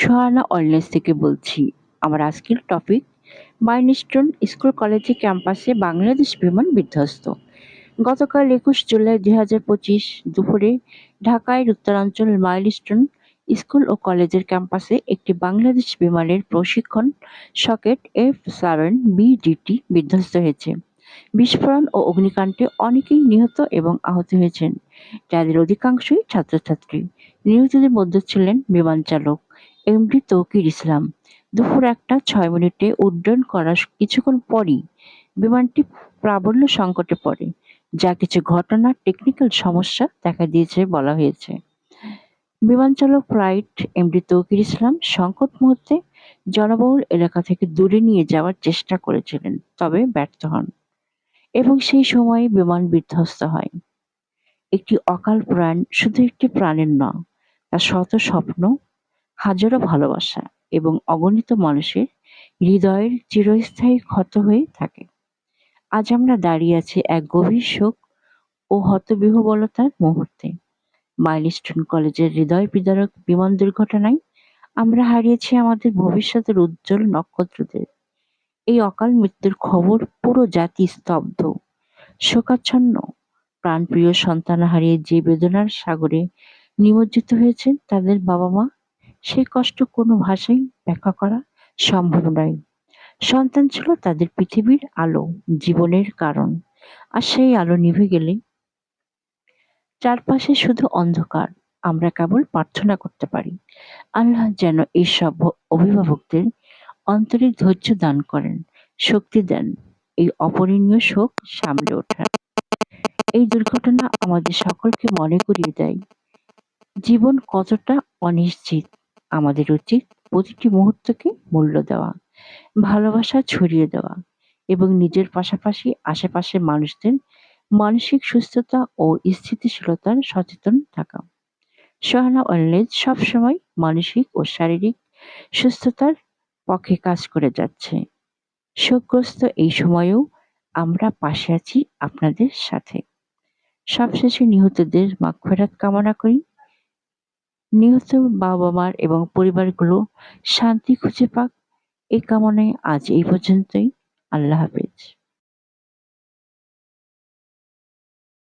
Sohana wellness থেকে বলছি, আমার আজকের টপিক, মাইলস্টোন স্কুল কলেজে ক্যাম্পাসে বাংলাদেশ বিমান বিধ্বস্ত। গতকাল একুশ জুলাই দুই হাজার পঁচিশ দুপুরে ঢাকায় উত্তরাঞ্চল মাইলস্টোন স্কুল ও কলেজের ক্যাম্পাসে একটি বাংলাদেশ বিমানের প্রশিক্ষণ সকেট এফ সেভেন বিডিটি বিধ্বস্ত হয়েছে। বিস্ফোরণ ও অগ্নিকাণ্ডে অনেকেই নিহত এবং আহত হয়েছেন। যাদের অধিকাংশই ছাত্রছাত্রী। নিহতদের মধ্যে ছিলেন বিমান চালক। এমডি তৌকির ইসলাম। দুপুর একটা, ছয় মিনিটে উড্ডয়ন করার কিছুক্ষণ পরই বিমানটি প্রাবল্য সংকটে পড়ে। যা কিছু ঘটনা টেকনিক্যাল সমস্যা দেখা দিয়েছে বলা হয়েছে। বিমান চালক ফ্লাইট এমডি তৌকির ইসলাম সংকট মুহূর্তে জনবহুল এলাকা থেকে দূরে নিয়ে যাওয়ার চেষ্টা করেছিলেন, তবে ব্যর্থ হন এবং সেই সময়ে বিমান বিধ্বস্ত হয়। একটি অকাল প্রাণ শুধু একটি প্রাণের নয় তার শত স্বপ্ন হাজারো ভালোবাসা এবং অগণিত মানুষের হৃদয়ের চিরস্থায়ী ক্ষত হয়ে থাকে। আজ আমরা দাঁড়িয়ে আছি এক গভীর শোক ও হতবিহবলতার মুহূর্তে। মাইলস্টোন কলেজের হৃদয় বিদারক বিমান দুর্ঘটনায় আমরা হারিয়েছি আমাদের ভবিষ্যতের উজ্জ্বল নক্ষত্রদের। এই অকাল মৃত্যুর খবর পুরো জাতি স্তব্ধ, শোকাচ্ছন্ন। প্রাণপ্রিয় সন্তান হারিয়ে যে বেদনার সাগরে নিমজ্জিত হয়েছেন তাদের বাবা মা সেই কষ্ট কোনো ভাষায় ব্যাখ্যা করা সম্ভব নয়। সন্তান ছিল তাদের পৃথিবীর আলো, জীবনের কারণ। আর সেই আলো নিভে গেলে চারপাশে শুধু অন্ধকার। আমরা কেবল প্রার্থনা করতে পারি। আল্লাহ যেন এই সব অভিভাবকদের অন্তরে ধৈর্য দান করেন, শক্তি দেন। এই অপরিণীয় শোক সামলে ওঠার এই দুর্ঘটনা আমাদের সকলকে মনে করিয়ে দেয়। জীবন কতটা অনিশ্চিত আমাদের উচিত প্রতিটি মুহূর্তকে মূল্য দেওয়া, ভালোবাসা ছড়িয়ে দেওয়া এবং নিজের পাশাপাশি আশেপাশের মানুষদের মানসিক সুস্থতা ও স্থিতিশীলতার সচেতন থাকা। সোহানা ওয়েলনেস সবসময় মানসিক ও শারীরিক সুস্থতার পক্ষে কাজ করে যাচ্ছে। শোকগ্রস্ত এই সময়েও আমরা পাশে আছি আপনাদের সাথে। সবশেষে নিহতদের মাগফেরাত কামনা করি। নিহত বাবা মার এবং পরিবারগুলো শান্তি খুঁজে পাক। এ কামনায় আজ এই পর্যন্তই। আল্লাহ হাফেজ।